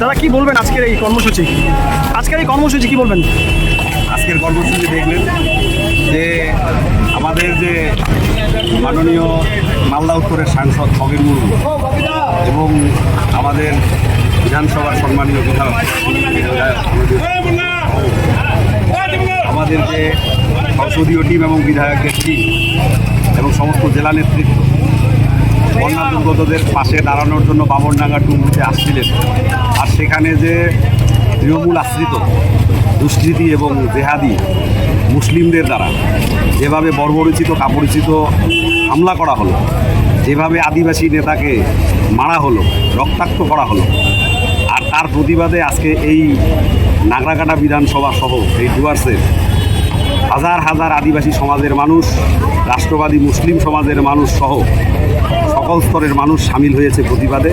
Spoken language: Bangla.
দাদা, কি বলবেন আজকের এই কর্মসূচি? আজকের এই কর্মসূচি কি বলবেন? আজকের কর্মসূচি দেখলেন যে আমাদের যে মাননীয় মালদা উত্তরের সাংসদ খগেন মুর্মু এবং আমাদের বিধানসভার সম্মানীয় বিধায়ক আমাদের যে সংসদীয় টিম এবং বিধায়কের টিম এবং সমস্ত জেলা নেতৃত্ব বন্যা দুর্গতদের পাশে দাঁড়ানোর জন্য বামনডাঙ্গা টুমুতে আসছিলেন। আর সেখানে যে তৃণমূল আশ্রিত, দুষ্কৃতি এবং জেহাদি মুসলিমদের দ্বারা যেভাবে বর্বরিচিত কাপরিচিত হামলা করা হলো, যেভাবে আদিবাসী নেতাকে মারা হলো, রক্তাক্ত করা হলো, আর তার প্রতিবাদে আজকে এই নাগরাকাটা বিধানসভা সহ এই ডুয়ার্সের হাজার হাজার আদিবাসী সমাজের মানুষ, রাষ্ট্রবাদী মুসলিম সমাজের মানুষ সহ সকল স্তরের মানুষ সামিল হয়েছে প্রতিবাদে।